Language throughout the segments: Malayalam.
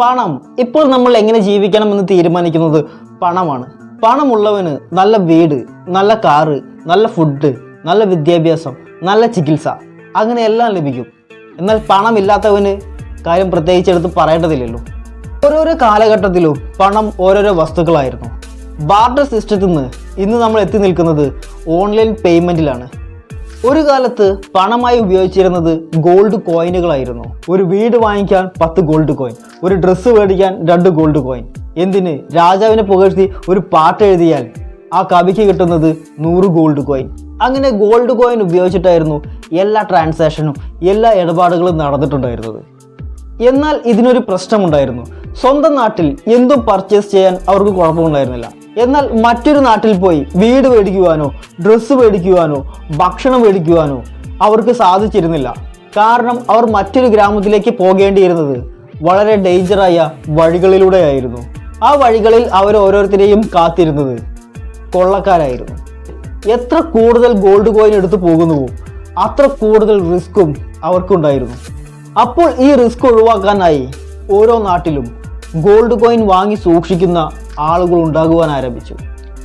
പണം. ഇപ്പോൾ നമ്മൾ എങ്ങനെ ജീവിക്കണം എന്ന് തീരുമാനിക്കുന്നത് പണമാണ്. പണമുള്ളവന് നല്ല വീട് നല്ല കാറ് നല്ല ഫുഡ് നല്ല വിദ്യാഭ്യാസം നല്ല ചികിത്സ അങ്ങനെ എല്ലാം ലഭിക്കും. എന്നാൽ പണമില്ലാത്തവന് കാര്യം പ്രത്യേകിച്ച് എടുത്ത് പറയേണ്ടതില്ലല്ലോ. ഓരോരോ കാലഘട്ടത്തിലും പണം ഓരോരോ വസ്തുക്കളായിരുന്നു. ബാർട്ടർ സിസ്റ്റത്തിൽ നിന്ന് ഇന്ന് നമ്മൾ എത്തി നിൽക്കുന്നത് ഓൺലൈൻ പേയ്മെന്റിലാണ് ഒരു കാലത്ത് പണമായി ഉപയോഗിച്ചിരുന്നത് ഗോൾഡ് കോയിനുകളായിരുന്നു ഒരു വീട് വാങ്ങിക്കാൻ പത്ത് ഗോൾഡ് കോയിൻ ഒരു ഡ്രസ്സ് മേടിക്കാൻ രണ്ട് ഗോൾഡ് കോയിൻ എന്തിന്? രാജാവിനെ പുകഴ്ത്തി ഒരു പാട്ട് എഴുതിയാൽ ആ കവിക്ക് കിട്ടുന്നത് നൂറ് ഗോൾഡ് കോയിൻ അങ്ങനെ ഗോൾഡ് കോയിൻ ഉപയോഗിച്ചിട്ടായിരുന്നു എല്ലാ ട്രാൻസാക്ഷനും എല്ലാ ഇടപാടുകളും നടന്നിട്ടുണ്ടായിരുന്നത്. എന്നാൽ ഇതിനൊരു പ്രശ്നമുണ്ടായിരുന്നു. സ്വന്തം നാട്ടിൽ എന്തും പർച്ചേസ് ചെയ്യാൻ അവർക്ക് കുഴപ്പമുണ്ടായിരുന്നില്ല. എന്നാൽ മറ്റൊരു നാട്ടിൽ പോയി വീട് മേടിക്കുവാനോ ഡ്രസ്സ് മേടിക്കുവാനോ ഭക്ഷണം മേടിക്കുവാനോ അവർക്ക് സാധിച്ചിരുന്നില്ല. കാരണം അവർ മറ്റൊരു ഗ്രാമത്തിലേക്ക് പോകേണ്ടിയിരുന്നത് വളരെ ഡേഞ്ചറായ വഴികളിലൂടെയായിരുന്നു ആ വഴികളിൽ അവർ ഓരോരുത്തരെയും കാത്തിരുന്നത് കൊള്ളക്കാരായിരുന്നു. എത്ര കൂടുതൽ ഗോൾഡ് കോയിൻ എടുത്തു പോകുന്നുവോ അത്ര കൂടുതൽ റിസ്ക്കും അവർക്കുണ്ടായിരുന്നു. അപ്പോൾ ഈ റിസ്ക് ഒഴിവാക്കാനായി ഓരോ നാട്ടിലും ഗോൾഡ് കോയിൻ വാങ്ങി സൂക്ഷിക്കുന്ന ആളുകൾ ഉണ്ടാകുവാൻ ആരംഭിച്ചു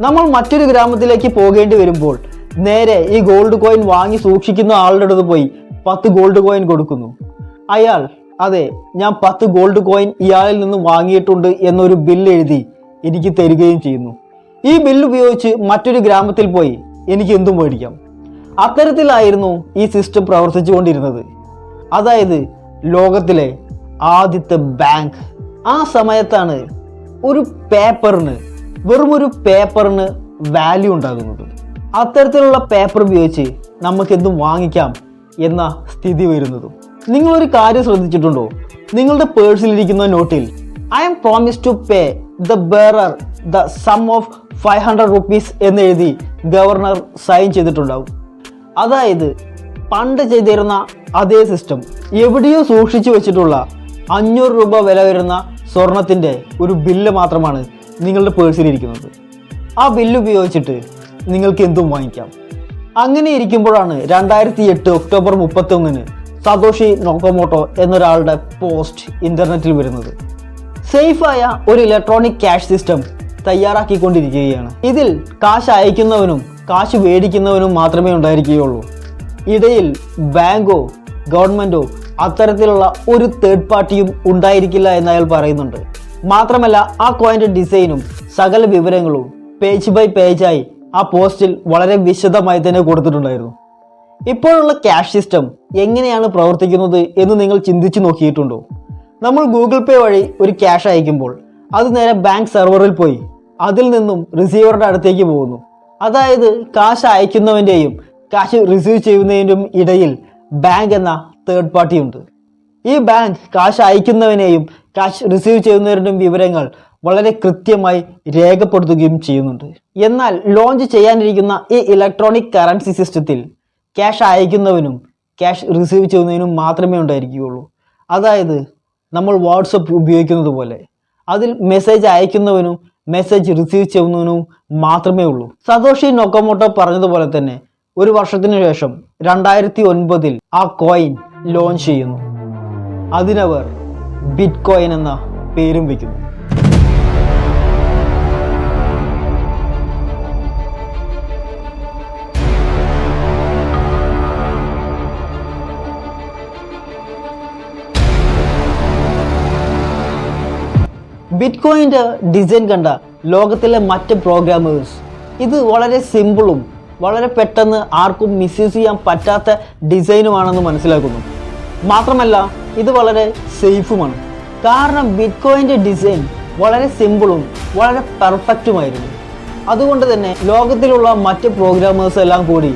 നമ്മൾ മറ്റൊരു ഗ്രാമത്തിലേക്ക് പോകേണ്ടി വരുമ്പോൾ നേരെ ഈ ഗോൾഡ് കോയിൻ വാങ്ങി സൂക്ഷിക്കുന്ന ആളുടെ അടുത്ത് പോയി പത്ത് ഗോൾഡ് കോയിൻ കൊടുക്കുന്നു. അയാൾ അതെ ഞാൻ പത്ത് ഗോൾഡ് കോയിൻ ഇയാളിൽ നിന്ന് വാങ്ങിയിട്ടുണ്ട് എന്നൊരു ബില്ല് എഴുതി എനിക്ക് തരികയും ചെയ്യുന്നു. ഈ ബില്ല് ഉപയോഗിച്ച് മറ്റൊരു ഗ്രാമത്തിൽ പോയി എനിക്ക് എന്തും മേടിക്കാം. അത്തരത്തിലായിരുന്നു ഈ സിസ്റ്റം പ്രവർത്തിച്ചുകൊണ്ടിരുന്നത്. അതായത് ലോകത്തിലെ ആദ്യത്തെ ബാങ്ക് ആ സമയത്താണ് ഒരു പേപ്പറിന് വെറും ഒരു പേപ്പറിന് വാല്യൂ ഉണ്ടാകുന്നത്. അത്തരത്തിലുള്ള പേപ്പർ ഉപയോഗിച്ച് നമുക്ക് എന്തും വാങ്ങിക്കാം എന്ന സ്ഥിതി വരുന്നതും. നിങ്ങളൊരു കാര്യം ശ്രദ്ധിച്ചിട്ടുണ്ടോ? നിങ്ങളുടെ പേഴ്സിലിരിക്കുന്ന നോട്ടിൽ I am promise to pay the bearer the sum of five hundred rupees എന്നെഴുതി governor sign ചെയ്തിട്ടുണ്ടാവും. അതായത് പണ്ട് ചെയ്തിരുന്ന അതേ സിസ്റ്റം എവിടെയോ സൂക്ഷിച്ചു വെച്ചിട്ടുള്ള അഞ്ഞൂറ് രൂപ വില വരുന്ന സ്വർണത്തിന്റെ ഒരു ബില്ല് മാത്രമാണ് നിങ്ങളുടെ പേഴ്സിലിരിക്കുന്നത് ആ ബില്ല് ഉപയോഗിച്ചിട്ട് നിങ്ങൾക്ക് എന്തും വാങ്ങിക്കാം. അങ്ങനെ ഇരിക്കുമ്പോഴാണ് രണ്ടായിരത്തി എട്ട് ഒക്ടോബർ മുപ്പത്തി ഒന്നിന് സതോഷി നോക്കോമോട്ടോ എന്നൊരാളുടെ പോസ്റ്റ് ഇന്റർനെറ്റിൽ വരുന്നത്. സേഫായ ഒരു ഇലക്ട്രോണിക് ക്യാഷ് സിസ്റ്റം തയ്യാറാക്കിക്കൊണ്ടിരിക്കുകയാണ്. ഇതിൽ കാശ് അയക്കുന്നവനും കാശ് മേടിക്കുന്നവനും മാത്രമേ ഉണ്ടായിരിക്കുകയുള്ളൂ. ഇടയിൽ ബാങ്കോ ഗവൺമെന്റോ അത്തരത്തിലുള്ള ഒരു തേർഡ് പാർട്ടിയും ഉണ്ടായിരിക്കില്ല എന്ന് അയാൾ പറയുന്നുണ്ട്. മാത്രമല്ല ആ കോയിന്റെ ഡിസൈനും സകല വിവരങ്ങളും പേജ് ബൈ പേജായി ആ പോസ്റ്റിൽ വളരെ വിശദമായി തന്നെ കൊടുത്തിട്ടുണ്ടായിരുന്നു. ഇപ്പോഴുള്ള ക്യാഷ് സിസ്റ്റം എങ്ങനെയാണ് പ്രവർത്തിക്കുന്നത് എന്ന് നിങ്ങൾ ചിന്തിച്ചു നോക്കിയിട്ടുണ്ടോ? നമ്മൾ ഗൂഗിൾ പേ വഴി ഒരു ക്യാഷ് അയക്കുമ്പോൾ അത് നേരെ ബാങ്ക് സെർവറിൽ പോയി. അതിൽ നിന്നും റിസീവറുടെ അടുത്തേക്ക് പോകുന്നു. അതായത് കാശ് അയക്കുന്നവന്റെയും കാശ് റിസീവ് ചെയ്യുന്നതിന്റെയും ഇടയിൽ ബാങ്ക് എന്ന തേർഡ് പാർട്ടി ഉണ്ട്. ഈ ബാങ്ക് കാശ് അയക്കുന്നവനെയും കാശ് റിസീവ് ചെയ്യുന്നവരുടെയും വിവരങ്ങൾ വളരെ കൃത്യമായി രേഖപ്പെടുത്തുകയും ചെയ്യുന്നുണ്ട്. എന്നാൽ ലോഞ്ച് ചെയ്യാനിരിക്കുന്ന ഈ ഇലക്ട്രോണിക് കറൻസി സിസ്റ്റത്തിൽ ക്യാഷ് അയക്കുന്നവനും ക്യാഷ് റിസീവ് ചെയ്യുന്നതിനും മാത്രമേ ഉണ്ടായിരിക്കുകയുള്ളൂ. അതായത് നമ്മൾ വാട്സപ്പ് ഉപയോഗിക്കുന്നത് പോലെ. അതിൽ മെസ്സേജ് അയക്കുന്നവനും മെസ്സേജ് റിസീവ് ചെയ്യുന്നവനും മാത്രമേ ഉള്ളൂ. സതോഷി നൊക്കമോട്ടോ പറഞ്ഞതുപോലെ തന്നെ ഒരു വർഷത്തിനു ശേഷം രണ്ടായിരത്തി ഒൻപതിൽ ആ കോയിൻ ലോഞ്ച് ചെയ്യുന്നു. അതിനവർ ബിറ്റ് കോയിൻ എന്ന പേരും വയ്ക്കുന്നു. ബിറ്റ് കോയിന്റെ ഡിസൈൻ കണ്ട ലോകത്തിലെ മറ്റ് പ്രോഗ്രാമേഴ്സ് ഇത് വളരെ സിമ്പിളും വളരെ പെട്ടെന്ന് ആർക്കും മിസ്യൂസ് ചെയ്യാൻ പറ്റാത്ത ഡിസൈനുമാണെന്ന് മനസ്സിലാക്കുന്നു. മാത്രമല്ല ഇത് വളരെ സേഫുമാണ് കാരണം ബിറ്റ് കോയിന്റെ ഡിസൈൻ വളരെ സിമ്പിളും വളരെ പെർഫെക്റ്റുമായിരുന്നു അതുകൊണ്ട് തന്നെ ലോകത്തിലുള്ള മറ്റ് പ്രോഗ്രാമേഴ്സ് എല്ലാം കൂടി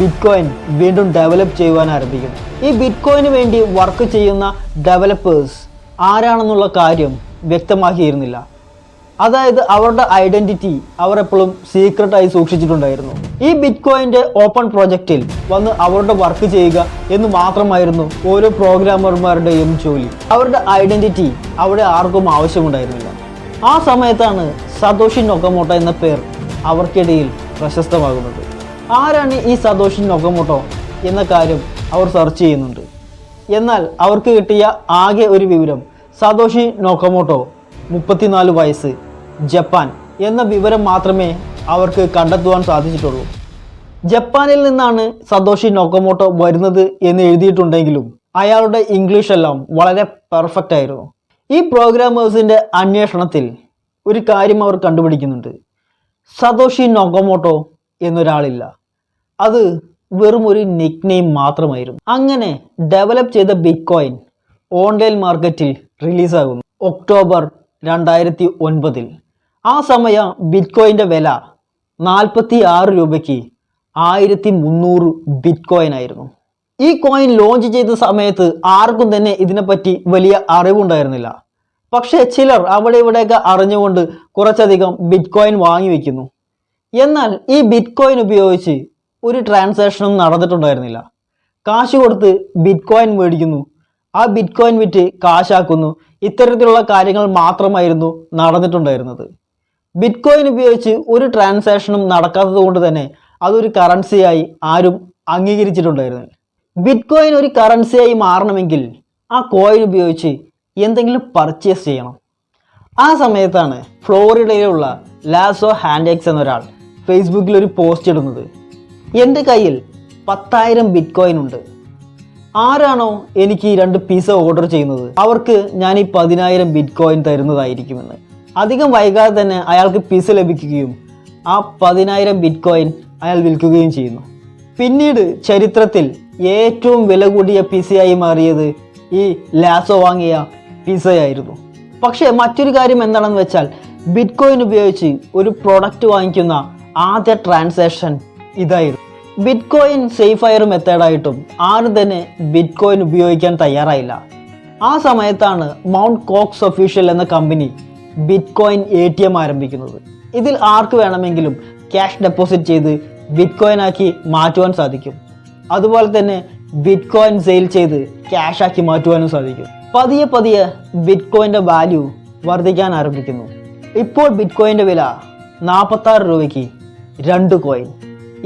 ബിറ്റ് കോയിൻ വീണ്ടും ഡെവലപ്പ് ചെയ്യുവാൻ ആരംഭിക്കുന്നു. ഈ ബിറ്റ്കോയിന് വേണ്ടി വർക്ക് ചെയ്യുന്ന ഡെവലപ്പേഴ്സ് ആരാണെന്നുള്ള കാര്യം വ്യക്തമാക്കിയിരുന്നില്ല. അതായത് അവരുടെ ഐഡന്റിറ്റി അവർ എപ്പോഴും സീക്രട്ടായി സൂക്ഷിച്ചിട്ടുണ്ടായിരുന്നു. ഈ ബിറ്റ് കോയിന്റെ ഓപ്പൺ പ്രോജക്റ്റിൽ വന്ന് അവരുടെ വർക്ക് ചെയ്യുക എന്ന് മാത്രമായിരുന്നു ഓരോ പ്രോഗ്രാമർമാരുടെയും ജോലി. അവരുടെ ഐഡന്റിറ്റി അവിടെ ആർക്കും ആവശ്യമുണ്ടായിരുന്നില്ല. ആ സമയത്താണ് സതോഷി നൊക്കമോട്ടോ എന്ന പേർ അവർക്കിടയിൽ പ്രശസ്തമാകുന്നത്. ആരാണ് ഈ സതോഷി നൊക്കമോട്ടോ എന്ന കാര്യം അവർ സെർച്ച് ചെയ്യുന്നുണ്ട്. എന്നാൽ അവർക്ക് കിട്ടിയ ആകെ ഒരു വിവരം സതോഷി നോക്കമോട്ടോ മുപ്പത്തിനാല് വയസ്സ് ജപ്പാൻ എന്ന വിവരം മാത്രമേ അവർക്ക് കണ്ടെത്തുവാൻ സാധിച്ചിട്ടുള്ളൂ. ജപ്പാനിൽ നിന്നാണ് സതോഷി നോക്കമോട്ടോ വരുന്നത് എന്ന് എഴുതിയിട്ടുണ്ടെങ്കിലും അയാളുടെ ഇംഗ്ലീഷ് എല്ലാം വളരെ പെർഫെക്റ്റ് ആയിരുന്നു. ഈ പ്രോഗ്രാമേഴ്സിന്റെ അന്വേഷണത്തിൽ ഒരു കാര്യം അവർ കണ്ടുപിടിക്കുന്നുണ്ട്. സതോഷി നോക്കമോട്ടോ എന്നൊരാളില്ല. അത് വെറും ഒരു നിക് നെയിം മാത്രമായിരുന്നു. അങ്ങനെ ഡെവലപ്പ് ചെയ്ത ബിറ്റ് കോയിൻ ഓൺലൈൻ മാർക്കറ്റിൽ റിലീസാകുന്നു ഒക്ടോബർ രണ്ടായിരത്തി ഒൻപതിൽ. ആ സമയം ബിറ്റ് കോയിന്റെ വില നാൽപ്പത്തി ആറ് രൂപയ്ക്ക് ആയിരത്തി മുന്നൂറ് ബിറ്റ് കോയിൻ ആയിരുന്നു ഈ കോയിൻ ലോഞ്ച് ചെയ്ത സമയത്ത് ആർക്കും തന്നെ ഇതിനെപ്പറ്റി വലിയ അറിവുണ്ടായിരുന്നില്ല. പക്ഷേ ചിലർ അവിടെ ഇവിടെയൊക്കെ അറിഞ്ഞുകൊണ്ട് കുറച്ചധികം ബിറ്റ്കോയിൻ വാങ്ങി വെക്കുന്നു. എന്നാൽ ഈ ബിറ്റ്കോയിൻ ഉപയോഗിച്ച് ഒരു ട്രാൻസാക്ഷനും നടന്നിട്ടുണ്ടായിരുന്നില്ല. കാശ് കൊടുത്ത് ബിറ്റ്കോയിൻ മേടിക്കുന്നു. ആ ബിറ്റ്കോയിൻ വിറ്റ് കാശാക്കുന്നു. ഇത്തരത്തിലുള്ള കാര്യങ്ങൾ മാത്രമായിരുന്നു നടന്നിട്ടുണ്ടായിരുന്നത്. ബിറ്റ് കോയിൻ ഉപയോഗിച്ച് ഒരു ട്രാൻസാക്ഷനും നടക്കാത്തത് കൊണ്ട് തന്നെ അതൊരു കറൻസിയായി ആരും അംഗീകരിച്ചിട്ടുണ്ടായിരുന്നില്ല. ബിറ്റ്കോയിൻ ഒരു കറൻസിയായി മാറണമെങ്കിൽ ആ കോയിൻ ഉപയോഗിച്ച് എന്തെങ്കിലും പർച്ചേസ് ചെയ്യണം. ആ സമയത്താണ് ഫ്ലോറിഡയിലുള്ള ലാസോ ഹാൻഡെക്സ് എന്നൊരാൾ ഫേസ്ബുക്കിൽ ഒരു പോസ്റ്റ് ഇടുന്നത്. എന്റെ കയ്യിൽ പത്തായിരം ബിറ്റ്കോയിൻ ഉണ്ട്. ആരാണോ എനിക്ക് ഈ രണ്ട് പിസ ഓർഡർ ചെയ്യുന്നത്? അവർക്ക് ഞാൻ ഈ പതിനായിരം ബിറ്റ്കോയിൻ തരുന്നതായിരിക്കുമെന്ന്. അധികം വൈകാതെ തന്നെ അയാൾക്ക് പിസ ലഭിക്കുകയും ആ പതിനായിരം ബിറ്റ് കോയിൻ അയാൾ വിൽക്കുകയും ചെയ്യുന്നു. പിന്നീട് ചരിത്രത്തിൽ ഏറ്റവും വില കൂടിയ പിസയായി മാറിയത് ഈ ലാസോ വാങ്ങിയ പിസയായിരുന്നു. പക്ഷേ മറ്റൊരു കാര്യം എന്താണെന്ന് വെച്ചാൽ ബിറ്റ് കോയിൻ ഉപയോഗിച്ച് ഒരു പ്രോഡക്റ്റ് വാങ്ങിക്കുന്ന ആദ്യ ട്രാൻസാക്ഷൻ ഇതായിരുന്നു. ബിറ്റ് കോയിൻ സേഫ് ആയൊരു മെത്തേഡായിട്ടും ആരും തന്നെ ബിറ്റ് കോയിൻ ഉപയോഗിക്കാൻ തയ്യാറായില്ല. ആ സമയത്താണ് മൗണ്ട് കോക്സ് ഒഫീഷ്യൽ എന്ന company bitcoin A T M ആരംഭിക്കുന്നത്. ഇതിൽ ആർക്ക് വേണമെങ്കിലും ക്യാഷ് ഡെപ്പോസിറ്റ് ചെയ്ത് ബിറ്റ് കോയിൻ ആക്കി മാറ്റുവാൻ സാധിക്കും. അതുപോലെ തന്നെ ബിറ്റ് കോയിൻ സെയിൽ ചെയ്ത് ക്യാഷ് ആക്കി മാറ്റുവാനും സാധിക്കും. പതിയെ പതിയെ ബിറ്റ് കോയിന്റെ വാല്യൂ വർദ്ധിക്കാൻ ആരംഭിക്കുന്നു. ഇപ്പോൾ ബിറ്റ് കോയിന്റെ വില നാൽപ്പത്താറ് രൂപയ്ക്ക് രണ്ട് കോയിൻ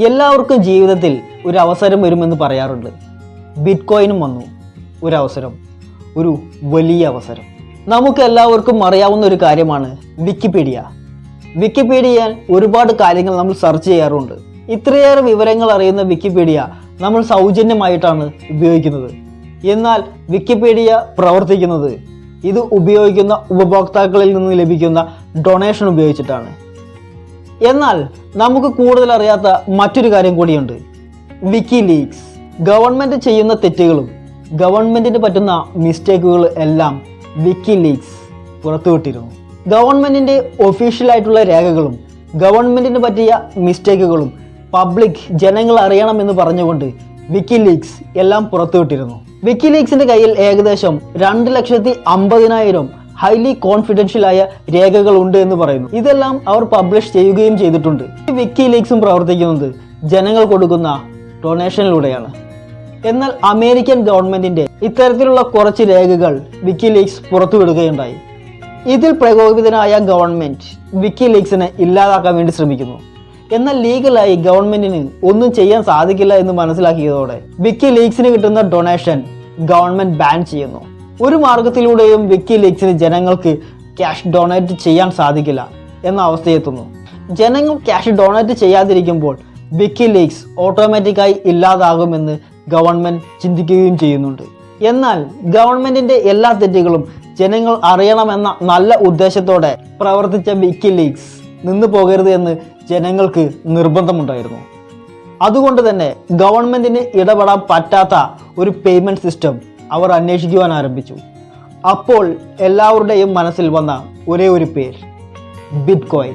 എല്ലാവർക്കും ജീവിതത്തിൽ ഒരു അവസരം വരുമെന്ന് പറയാറുണ്ട്. ബിറ്റ് കോയിനും വന്നു. ഒരു അവസരം. ഒരു വലിയ അവസരം. നമുക്ക് എല്ലാവർക്കും അറിയാവുന്ന ഒരു കാര്യമാണ് വിക്കിപീഡിയ. വിക്കിപീഡിയയിൽ ഒരുപാട് കാര്യങ്ങൾ നമ്മൾ സെർച്ച് ചെയ്യാറുണ്ട്. ഇത്രയേറെ വിവരങ്ങൾ അറിയുന്ന വിക്കിപീഡിയ നമ്മൾ സൗജന്യമായിട്ടാണ് ഉപയോഗിക്കുന്നത്. എന്നാൽ വിക്കിപീഡിയ പ്രവർത്തിക്കുന്നത് ഇത് ഉപയോഗിക്കുന്ന ഉപഭോക്താക്കളിൽ നിന്ന് ലഭിക്കുന്ന ഡൊണേഷൻ ഉപയോഗിച്ചിട്ടാണ്. എന്നാൽ നമുക്ക് കൂടുതൽ അറിയാത്ത മറ്റൊരു കാര്യം കൂടിയുണ്ട്. വിക്കി ലീക്സ് ഗവൺമെന്റ് ചെയ്യുന്ന തെറ്റുകളും ഗവൺമെന്റിന് പറ്റുന്ന മിസ്റ്റേക്കുകൾ എല്ലാം വിക്കി ലീക്സ് പുറത്തുവിട്ടിരുന്നു. ഗവൺമെന്റിന്റെ ഒഫീഷ്യൽ ആയിട്ടുള്ള രേഖകളും ഗവൺമെന്റിന് പറ്റിയ മിസ്റ്റേക്കുകളും പബ്ലിക് ജനങ്ങൾ അറിയണമെന്ന് പറഞ്ഞുകൊണ്ട് വിക്കി ലീക്സ് എല്ലാം പുറത്തുവിട്ടിരുന്നു. വിക്കി ലീക്സിന്റെ കയ്യിൽ ഏകദേശം രണ്ട് ലക്ഷത്തി അമ്പതിനായിരം ഹൈലി കോൺഫിഡൻഷ്യൽ ആയ രേഖകൾ ഉണ്ട് എന്ന് പറയുന്നു. ഇതെല്ലാം അവർ പബ്ലിഷ് ചെയ്യുകയും ചെയ്തിട്ടുണ്ട്. വിക്കി ലീക്സും പ്രവർത്തിക്കുന്നത് ജനങ്ങൾ കൊടുക്കുന്ന ഡൊണേഷനിലൂടെയാണ് എന്നാൽ അമേരിക്കൻ ഗവൺമെന്റിന്റെ ഇത്തരത്തിലുള്ള കുറച്ച് രേഖകൾ വിക്കിലീക്സ് പുറത്തുവിടുകയുണ്ടായി. ഇതിൽ പ്രകോപിതനായ ഗവൺമെന്റ് വിക്കി ലീക്സിനെ ഇല്ലാതാക്കാൻ വേണ്ടി ശ്രമിക്കുന്നു. എന്നാൽ ലീഗലായി ഗവൺമെന്റിന് ഒന്നും ചെയ്യാൻ സാധിക്കില്ല എന്ന് മനസ്സിലാക്കിയതോടെ വിക്കി ലീക്സിന് കിട്ടുന്ന ഡൊണേഷൻ ഗവൺമെന്റ് ബാൻ ചെയ്യുന്നു. ഒരു മാർഗത്തിലൂടെയും വിക്കി ലീക്സിന് ജനങ്ങൾക്ക് ക്യാഷ് ഡൊണേറ്റ് ചെയ്യാൻ സാധിക്കില്ല എന്ന അവസ്ഥയെത്തുന്നു ജനങ്ങൾ ക്യാഷ് ഡൊണേറ്റ് ചെയ്യാതിരിക്കുമ്പോൾ വിക്കി ലീക്സ് ഓട്ടോമാറ്റിക്കായി ഇല്ലാതാകുമെന്ന് ഗവൺമെന്റ് ചിന്തിക്കുകയും ചെയ്യുന്നുണ്ട്. എന്നാൽ ഗവൺമെന്റിന്റെ എല്ലാ തെറ്റുകളും ജനങ്ങൾ അറിയണമെന്ന നല്ല ഉദ്ദേശത്തോടെ പ്രവർത്തിച്ച വിക്കി ലീഗ്സ് നിന്നു പോകരുത് എന്ന് ജനങ്ങൾക്ക് നിർബന്ധമുണ്ടായിരുന്നു. അതുകൊണ്ട് തന്നെ ഗവൺമെന്റിന് ഇടപെടാൻ പറ്റാത്ത ഒരു പേയ്മെന്റ് സിസ്റ്റം അവർ അന്വേഷിക്കുവാൻ ആരംഭിച്ചു. അപ്പോൾ എല്ലാവരുടെയും മനസ്സിൽ വന്ന ഒരേ ഒരു പേര് ബിറ്റ് കോയിൻ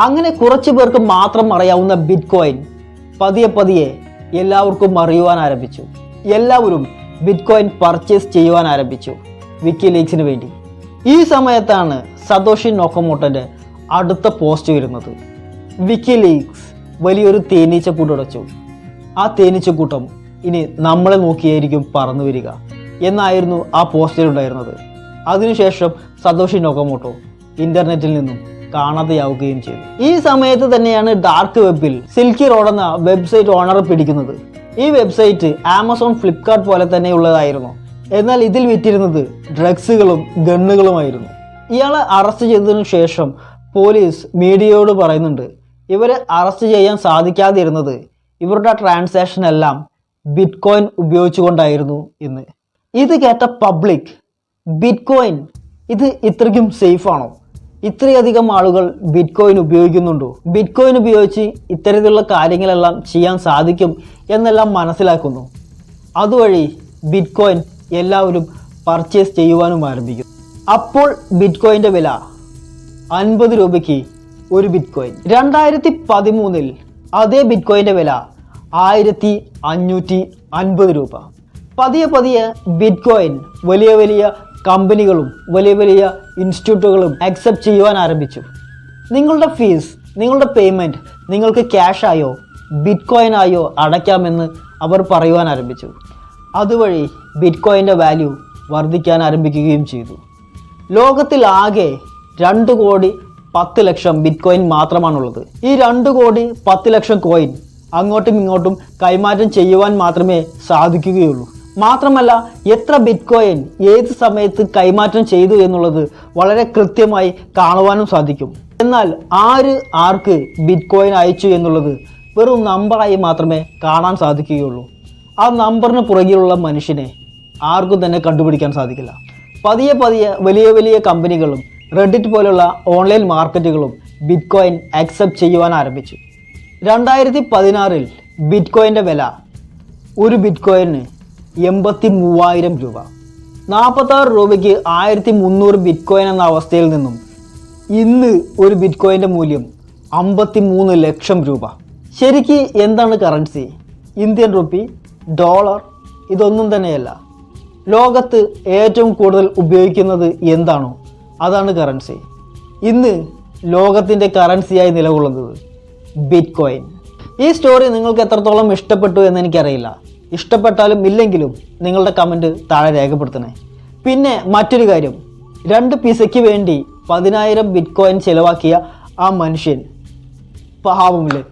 അങ്ങനെ കുറച്ച് പേർക്ക് മാത്രം അറിയാവുന്ന ബിറ്റ് കോയിൻ പതിയെ പതിയെ എല്ലാവർക്കും അറിയുവാൻ ആരംഭിച്ചു. എല്ലാവരും ബിറ്റ്കോയിൻ പർച്ചേസ് ചെയ്യുവാൻ ആരംഭിച്ചു. വിക്കി ലീഗ്സിന് വേണ്ടി. ഈ സമയത്താണ് സതോഷി നോക്കമോട്ടന്റെ അടുത്ത പോസ്റ്റ് വരുന്നത്. വിക്കി ലീക്സ് വലിയൊരു തേനീച്ച കൂട്ടുടച്ചു ആ തേനീച്ചക്കൂട്ടം ഇനി നമ്മളെ നോക്കിയായിരിക്കും പറന്നു വരിക എന്നായിരുന്നു ആ പോസ്റ്റിലുണ്ടായിരുന്നത് അതിനുശേഷം സതോഷി നോക്കമോട്ടോ ഇന്റർനെറ്റിൽ നിന്നും കാണാതെയാവുകയും ചെയ്തു. ഈ സമയത്ത് തന്നെയാണ് ഡാർക്ക് വെബിൽ സിൽക്കി റോഡ് എന്ന വെബ്സൈറ്റ് ഓണർ പിടിക്കുന്നത്. ഈ വെബ്സൈറ്റ് ആമസോൺ ഫ്ലിപ്കാർട്ട് പോലെ തന്നെയുള്ളതായിരുന്നു എന്നാൽ ഇതിൽ വിറ്റിരുന്നത് ഡ്രഗ്സുകളും ഗണ്ണുകളുമായിരുന്നു. ഇയാളെ അറസ്റ്റ് ചെയ്തതിനു ശേഷം പോലീസ് മീഡിയയോട് പറയുന്നുണ്ട് ഇവരെ അറസ്റ്റ് ചെയ്യാൻ സാധിക്കാതിരുന്നത് ഇവരുടെ ട്രാൻസാക്ഷൻ എല്ലാം ബിറ്റ്കോയിൻ ഉപയോഗിച്ചുകൊണ്ടായിരുന്നു എന്ന്. ഇത് കേട്ട പബ്ലിക് ബിറ്റ്കോയിൻ ഇത് ഇത്രയ്ക്കും സേഫാണോ ഇത്രയധികം ആളുകൾ ബിറ്റ് കോയിൻ ഉപയോഗിക്കുന്നുണ്ടോ? ബിറ്റ് കോയിൻ ഉപയോഗിച്ച് ഇത്തരത്തിലുള്ള കാര്യങ്ങളെല്ലാം ചെയ്യാൻ സാധിക്കും എന്നെല്ലാം മനസ്സിലാക്കുന്നു. അതുവഴി ബിറ്റ് കോയിൻ എല്ലാവരും പർച്ചേസ് ചെയ്യുവാനും ആരംഭിക്കും. അപ്പോൾ ബിറ്റ് കോയിന്റെ വില അൻപത് രൂപയ്ക്ക് ഒരു ബിറ്റ് കോയിൻ രണ്ടായിരത്തി പതിമൂന്നിൽ അതേ ബിറ്റ് കോയിന്റെ വില ആയിരത്തി അഞ്ഞൂറ്റി അൻപത് രൂപ. പതിയെ പതിയെ ബിറ്റ് കോയിൻ വലിയ വലിയ കമ്പനികളും വലിയ വലിയ ഇൻസ്റ്റിറ്റ്യൂട്ടുകളും അക്സെപ്റ്റ് ചെയ്യുവാൻ ആരംഭിച്ചു. നിങ്ങളുടെ ഫീസ് നിങ്ങളുടെ പേയ്മെന്റ് നിങ്ങൾക്ക് ക്യാഷായോ ബിറ്റ് കോയിനായോ അടയ്ക്കാമെന്ന് അവർ പറയുവാൻ ആരംഭിച്ചു. അതുവഴി ബിറ്റ് കോയിന്റെ വാല്യൂ വർദ്ധിക്കാൻ ആരംഭിക്കുകയും ചെയ്തു. ലോകത്തിലാകെ രണ്ട് കോടി പത്ത് ലക്ഷം ബിറ്റ് കോയിൻ മാത്രമാണുള്ളത്. ഈ രണ്ട് കോടി പത്ത് ലക്ഷം കോയിൻ അങ്ങോട്ടും ഇങ്ങോട്ടും കൈമാറ്റം ചെയ്യുവാൻ മാത്രമേ സാധിക്കുകയുള്ളൂ. മാത്രമല്ല എത്ര ബിറ്റ്കോയിൻ ഏത് സമയത്ത് കൈമാറ്റം ചെയ്തു എന്നുള്ളത് വളരെ കൃത്യമായി കാണുവാനും സാധിക്കും. എന്നാൽ ആര് ആർക്ക് ബിറ്റ്കോയിൻ അയച്ചു എന്നുള്ളത് വെറും നമ്പറായി മാത്രമേ കാണാൻ സാധിക്കുകയുള്ളൂ. ആ നമ്പറിന് പുറകിലുള്ള മനുഷ്യനെ ആർക്കും തന്നെ കണ്ടുപിടിക്കാൻ സാധിക്കില്ല. പതിയെ പതിയെ വലിയ വലിയ കമ്പനികളും റെഡിറ്റ് പോലുള്ള ഓൺലൈൻ മാർക്കറ്റുകളും ബിറ്റ്കോയിൻ അക്സെപ്റ്റ് ചെയ്യുവാൻ ആരംഭിച്ചു. രണ്ടായിരത്തി പതിനാറിൽ ബിറ്റ് കോയിന്റെ വില ഒരു ബിറ്റ് കോയിന് എൺപത്തി മൂവായിരം രൂപ. നാൽപ്പത്താറ് രൂപയ്ക്ക് ആയിരത്തി മുന്നൂറ് ബിറ്റ് കോയിൻ എന്ന അവസ്ഥയിൽ നിന്നും ഇന്ന് ഒരു ബിറ്റ് കോയിന്റെ മൂല്യം അമ്പത്തി മൂന്ന് ലക്ഷം രൂപ. ശരിക്ക് എന്താണ് കറൻസി ഇന്ത്യൻ റുപ്പി ഡോളർ ഇതൊന്നും തന്നെയല്ല. ലോകത്ത് ഏറ്റവും കൂടുതൽ ഉപയോഗിക്കുന്നത് എന്താണോ അതാണ് കറൻസി ഇന്ന് ലോകത്തിന്റെ കറൻസിയായി നിലകൊള്ളുന്നത് ബിറ്റ് കോയിൻ ഈ സ്റ്റോറി നിങ്ങൾക്ക് എത്രത്തോളം ഇഷ്ടപ്പെട്ടു എന്ന് എനിക്കറിയില്ല. ഇഷ്ടപ്പെട്ടാലും ഇല്ലെങ്കിലും നിങ്ങളുടെ കമന്റ് താഴെ രേഖപ്പെടുത്തണേ. പിന്നെ മറ്റൊരു കാര്യം രണ്ട് പിസയ്ക്ക് വേണ്ടി പതിനായിരം ബിറ്റ് കോയിൻ ചിലവാക്കിയ ആ മനുഷ്യൻ പാവമില്ലേ?